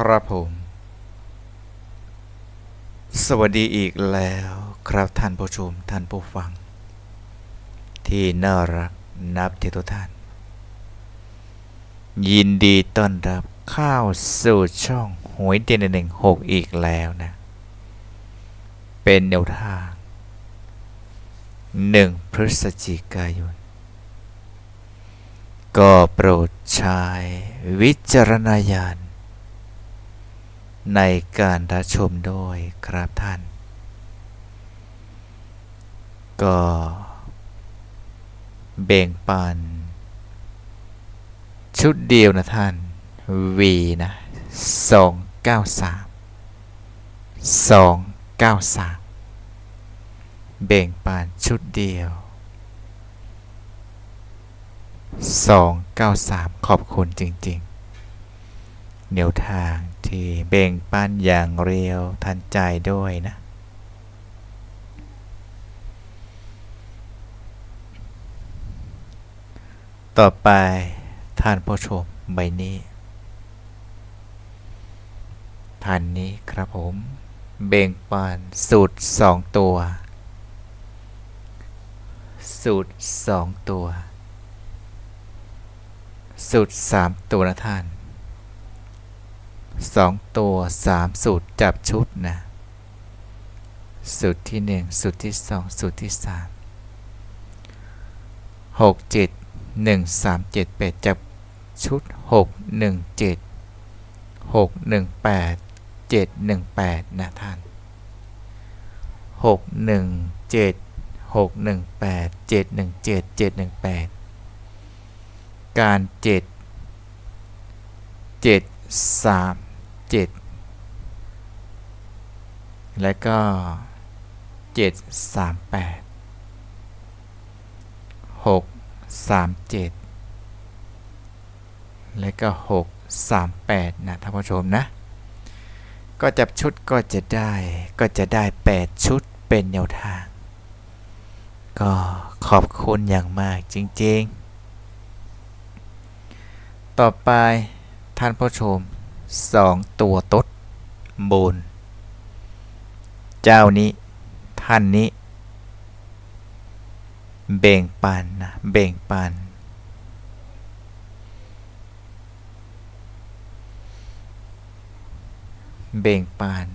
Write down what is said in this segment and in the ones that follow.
ครับผม สวัสดีอีกแล้วครับท่านผู้ชมท่านผู้ฟัง ที่น่ารักนับที่ทุกท่าน ยินดีต้อนรับเข้าสู่ช่องหวยเด่นหนึ่งหกอีกแล้วนะ เป็นแนวทางหนึ่งพฤศจิกายนก็โปรดใช้วิจารณญาณ ในการรับชมด้วยครับท่าน ก็เบ่งปัน ชุดเดียวนะท่าน V นะสองเก้าสามสองเก้าสามเบ่งปันชุดเดียว 293 ขอบคุณจริง ๆ แนวทางที่เบ่งปันอย่างเร็วทันใจด้วยนะ ต่อไปท่านผู้ชมใบนี้ท่านนี้ครับผม เบ่งปันสูตร2ตัว สูตร2ตัว สูตร3ตัวนะท่าน 2 ตัว 3 สูตรจับชุดนะ สูตรที่ 1 สูตรที่ 2 สูตรที่ 3 6 7 1 3 7 8 จับชุด 6 1 7 6 1 8 7 1 8 นะท่าน 6 1 7 6 1 8 7 1 7 7 1 8 การ 7 7 3 7แล้วก็7 3 8 6 3 7แปดหกสามเจ็ดแล้วก็6 3 8นะท่านผู้ชมนะ ก็จับชุดก็จะได้ก็จะได้8ชุดเป็นแนวทาง ก็ขอบคุณอย่างมากจริงๆ ต่อไปท่านผู้ชม 2ตัวตดบน เจ้านี้ ท่านนี้ เบ่งปันนะ เบ่งปัน เบ่งปัน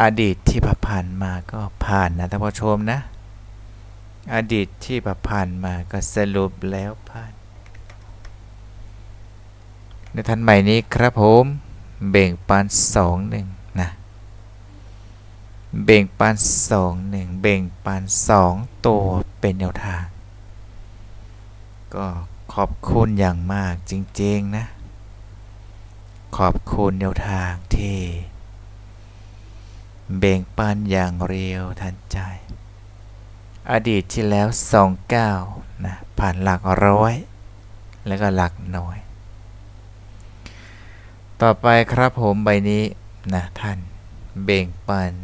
อดีตที่ผ่านมาก็ผ่านนะท่านผู้ชมนะ อดีตที่ผ่านมาก็สรุปแล้วผ่านในทันใหม่นี้ครับผม เบ่งปันสองหนึ่งนะเบ่งปันสองหนึ่งเบ่งปันสองตัวเป็นแนวทาง ก็ขอบคุณอย่างมากจริงๆนะ ขอบคุณแนวทางที่เบ่งปันอย่างเร็วทันใจ อดีตที่แล้ว 29นะผ่านหลักร้อย แล้วก็หลักหน่วย ต่อไปครับผมใบนี้นะท่าน เบ่งปัน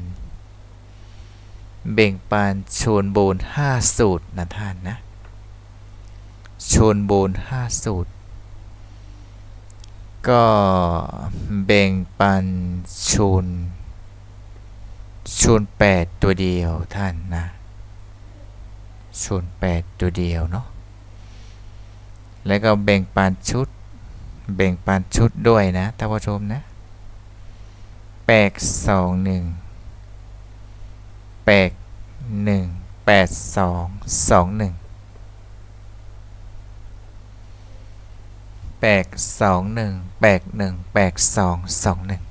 เบ่งปันชนโบูน5สูตรนะท่านนะชนโบูน5สูตร ก็เบ่งปันชูนชูน8ตัวเดียวท่านนะชูน8ตัวเดียวเนาะแล้วก็เบ่งปันชุด เบ่งปันชุดด้วยนะท่านผู้ชมนะแปดสองหนึ่งแปดหนึ่งแปดสองสองหนึ่งแปดสองหนึ่งแปดหนึ่งแปดสองสองหนึ่ง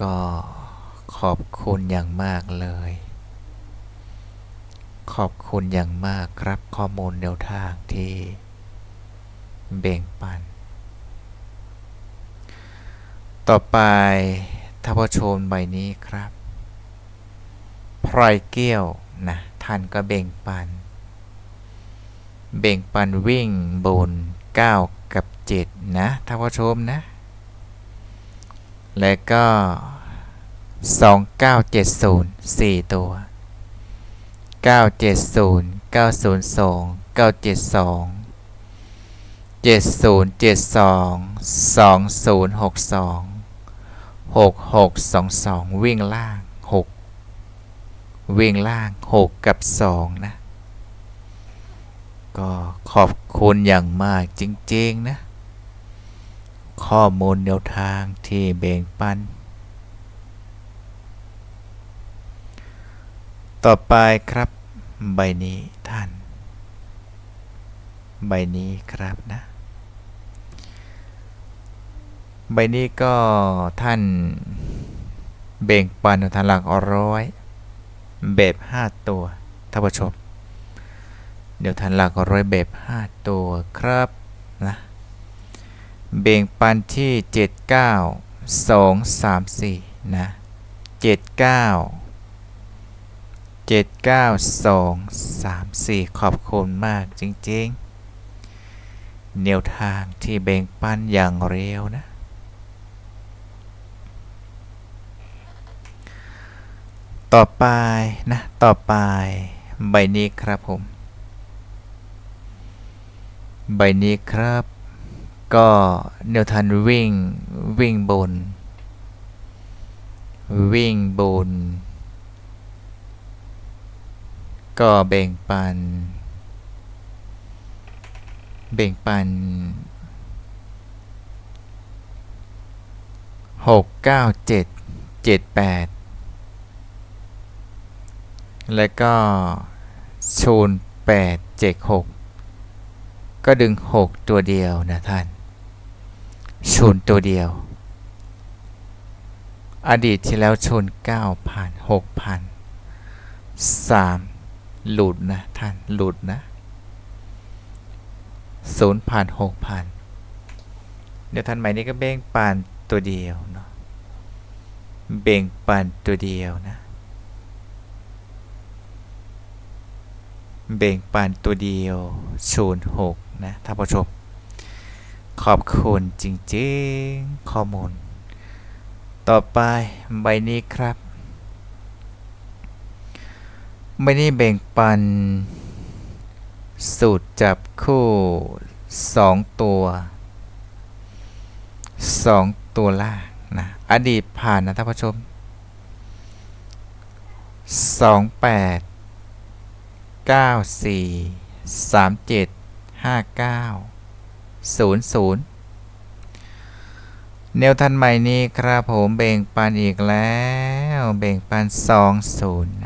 ก็ขอบคุณอย่างมากเลย ขอบคุณอย่างมากครับข้อมูลแนวทางที่ เบ่งปัน ต่อไปท่านผู้ชมใบนี้ครับพลอยเกี้ยวนะท่านก็เบ่งปันเบ่งปันวิ่งบน 9 กับ 7 นะท่านผู้ชมนะ และก็ 2970 4 ตัว 970 902 972 เจ็ดศูนย์เจ็ดสองสองศูนย์หกสองหกหกสองสองวิ่งล่างหกวิ่งล่างหกกับสองนะ ก็ขอบคุณอย่างมากจริง ๆ นะ ข้อมูลแนวทางที่แบ่งปัน ต่อไปครับใบนี้ ใบนี้ครับนะ ใบนี้ก็ท่านเบ่งปันทางหลักร้อยแบบ5ตัวท่านผู้ชม เดี๋ยวท่านหลักร้อยแบบ5ตัวครับนะเบ่งปันที่7 9 2 3 4นะ7 9 7 9 2 3 4 ขอบคุณมากจริง ๆ แนวทางที่เบ่งปันอย่างเร็วนะ ต่อไปนะ ต่อไป ใบนี้ครับผม ใบนี้ครับ ก็แนวทางวิ่งวิ่งบน วิ่งบน ก็แบ่งปัน แบ่งปันหกเก้าเจ็ดเจ็ดแปดแล้วก็ชูนแปดเจ็ดหกก็ดึงหกตัวเดียวนะท่านชูนตัวเดียว อดีตที่แล้วชนเก้าพันหกพันสามหลุดนะท่าน หลุดนะ ศูนย์พันหกพันเดี๋ยวท่านใหม่นี้ก็เบ่งปานตัวเดียวเนาะเบ่งปานตัวเดียวนะ เบ่งปานตัวเดียวศูนย์หกนะท่านผู้ชมขอบคุณจริงๆข้อมูล ต่อไปใบนี้ครับ ใบนี้แบ่งปัน สูตรจับคู่2ตัว2ตัวล่างนะอดีตผ่านนะท่านผู้ชม2 8 9 4 3 7 5 9 0 0แนวทันใหม่นี้ครับผมเบ่งปันอีกแล้ว เบ่งปันสองศูนย์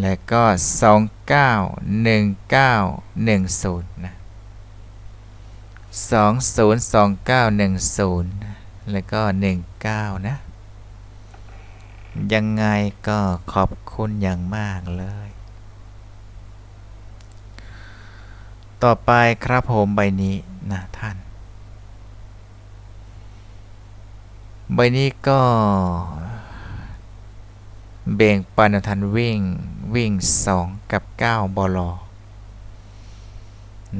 และก็สองเก้าหนึ่งเก้าหนึ่งศูนย์นะสองศูนย์สองเก้าหนึ่งศูนย์แล้วก็หนึ่งเก้านะ ยังไงก็ขอบคุณอย่างมากเลย ต่อไปครับผมใบนี้นะท่าน ใบนี้ก็เบ่งปันทันวิ่ง วิ่ง 2 กับ 9 บลอ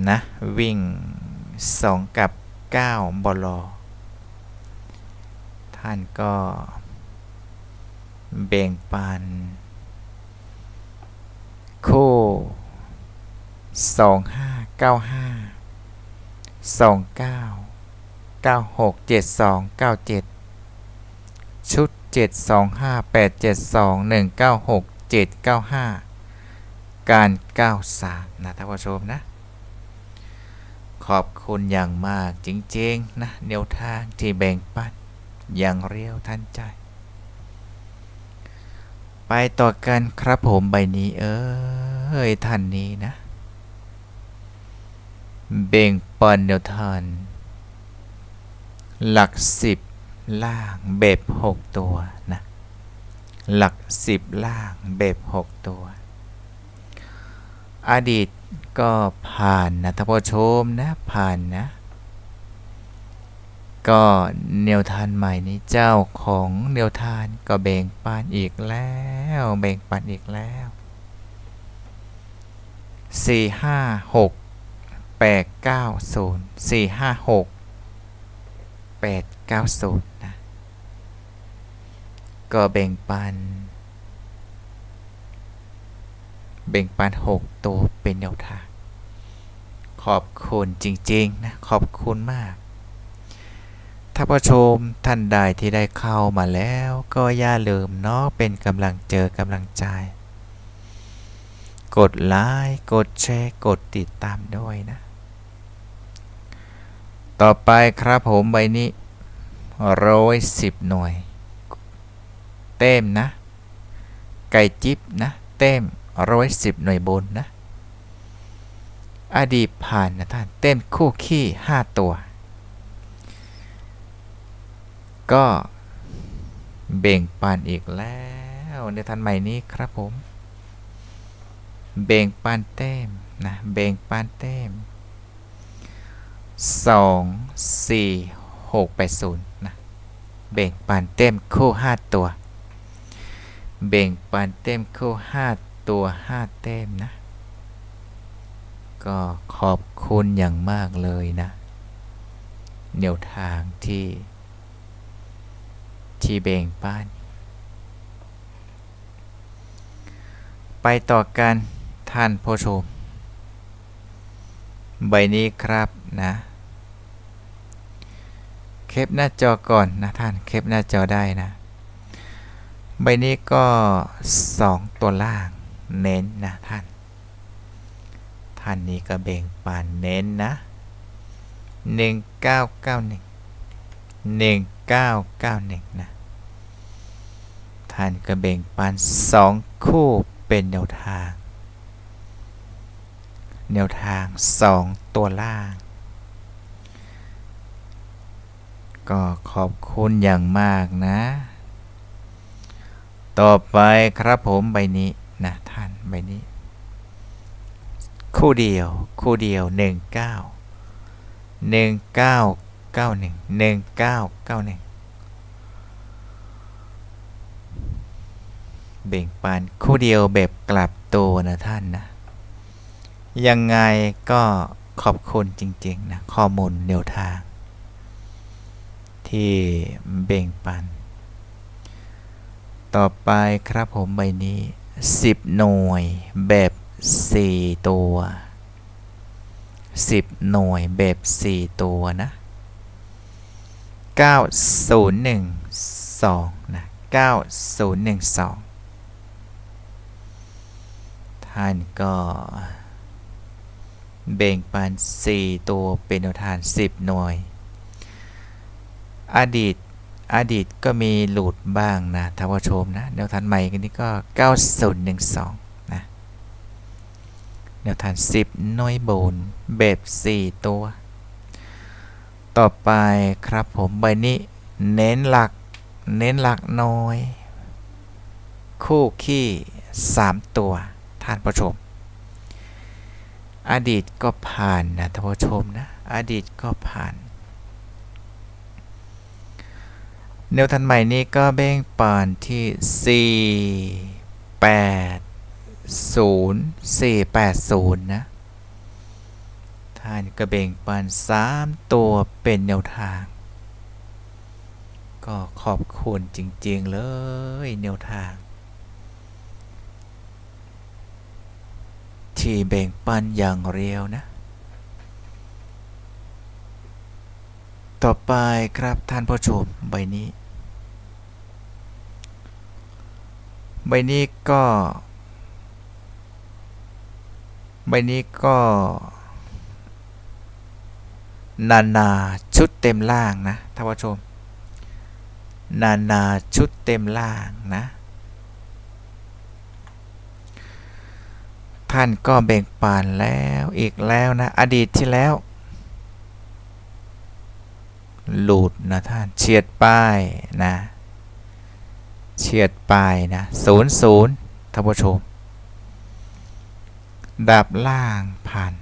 นะ วิ่ง 2 กับ 9 บลอท่านก็เบ่งปัน คู่ 2 5 9 5 2 9 9 6 7 2 9 7 ชุด 725872196 2 5 8 7 2 1 9 6 7 9 5 การ 93 นะท่านผู้ชมนะ ขอบคุณอย่างมากจริงๆนะแนวทางที่แบ่งปันอย่างเรียวทันใจ ไปต่อกันครับผมใบนี้เอ้ยท่านนี้นะ เบ่งปันแนวทางหลักสิบล่างแบบ 6 ตัวนะ หลัก10ล่างแบบ6ตัว อดีตก็ผ่านนะท่านผู้ชมนะผ่านนะ ก็แนวทานใหม่นี้เจ้าของแนวทานก็แบ่งปันอีกแล้วแบ่งปันอีกแล้วสี่ห้าหกแปดเก้าศูนย์สี่ห้าหกแปดเก้าศูนย์นะ ก็แบ่งปัน แบ่งปันหกตัวเป็นแนวทาง ขอบคุณจริง ๆ นะ ขอบคุณมากถ้านผู้ชมท่านใดที่ได้เข้ามาแล้วก็อย่าลืมเนาะเป็นกำลังเจอกำลังใจ กดไลค์กดแชร์กดติดตามด้วยนะ ต่อไปครับผมใบนี้ร้อยสิบหน่วย เต็มนะ ไก่จิ๊บนะเต็มร้อยสิบหน่วยบนนะ อดีตผ่านนะท่านเต็มคู่ขี้ห้าตัว ก็เบ่งปันอีกแล้วในทันใหม่นี้ครับผม เบ่งปันเต็มนะเบ่งปันเต็มสองสี่หกแปดศูนย์นะเบ่งปันเต็มคู่ห้าตัว เบ่งปันเต็มคู่ห้าตัวห้าเต็มนะ ก็ขอบคุณอย่างมากเลยนะแนวทางที่ ที่เบ่งปันไปต่อกันท่านผู้ชม ใบนี้ครับนะเคปหน้าจอก่อนนะท่านเคปหน้าจอได้นะ ใบนี้ก็ 2 ตัวล่างเน้นนะท่าน ท่านนี้ก็เบ่งปานเน้นนะ 1991 1991 นะ ท่านก็เบ่งปาน 2 คู่เป็นแนวทาง แนวทาง 2 ตัวล่าง ก็ขอบคุณอย่างมากนะ ต่อไปครับผมใบนี้นะท่านใบนี้ คู่เดียว คู่เดียว 19 1991 1991 เบ่งปานคู่เดียวแบบกลับตัวนะท่านนะ ยังไงก็ขอบคุณจริง ๆ นะ ข้อมูลแนวทาง ที่เบ่งปัน ต่อไปครับผมใบนี้ 10 หน่วยแบบ 4 ตัว 10 หน่วยแบบ 4 ตัวนะ9012นะ9012 ท่านก็เบ่งปัน 4 ตัวเป็นแนวทาน 10 หน่วย อดีต อดีตก็มีหลุดบ้างนะท่านผู้ชมนะแนวทานใหม่กันนี้ก็ 9012 นะแนวทาน10น่วยบนแบบ4 ตัว ต่อไปครับผมใบนี้เน้นหลัก เน้นหลักน้อย คู่ขี้ 3 ตัว ท่านผู้ชม อดีตก็ผ่านนะท่านผู้ชมนะ อดีตก็ผ่าน แนวทันใหม่นี้ก็เบ่งปานที่ 4 8 0 4 8 0 นะท่านก็เบ่งปาน3 ตัวเป็นแนวทาง ก็ขอบคุณจริง ๆ เลยแนวทาง ที่แบ่งปันอย่างเรียวนะ ต่อไปครับท่านผู้ชมใบนี้ ใบนี้ก็ ใบนี้ก็ นานาชุดเต็มล่างนะท่านผู้ชม นานาชุดเต็มล่างนะ ท่านก็แบ่งปานแล้วอีกแล้วนะ อดีตที่แล้ว หลุดนะท่านเฉียดป้ายนะเฉียดป้ายนะศูนย์ศูนย์ท่านผู้ชมดับล่างผ่าน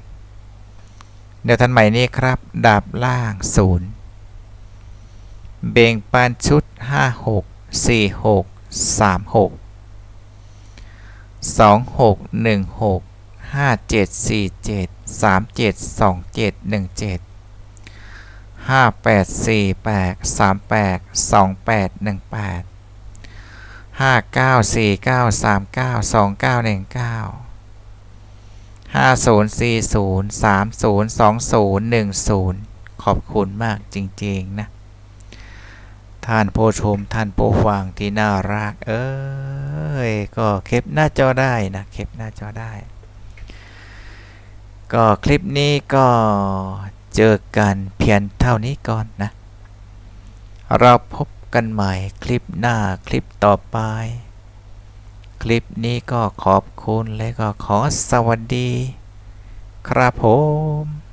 เดี๋ยวท่านใหม่นี้ครับดับล่างศูนย์เบ่งปานชุด 5 6 4 6 3 6 2 6 1 6 5 7 4 7 3 7 2 7 1 7 5 8 4 8 3 8 2 8 1 8 5 9 4 9 3 9 2 9 1 9ห้าศูนย์สี่ศูนย์สามศูนย์สองศูนย์หนึ่งศูนย์ขอบคุณมากจริง ๆ นะ ท่านผู้ชมท่านผู้ฟังที่น่ารัก เอ้ย ก็เคปหน้าจอได้นะเคปหน้าจอได้ ก็คลิปนี้ก็ เจอกันเพียงเท่านี้ก่อนนะ เราพบกันใหม่คลิปหน้าคลิปต่อไป คลิปนี้ก็ขอบคุณและก็ขอสวัสดี ครับผม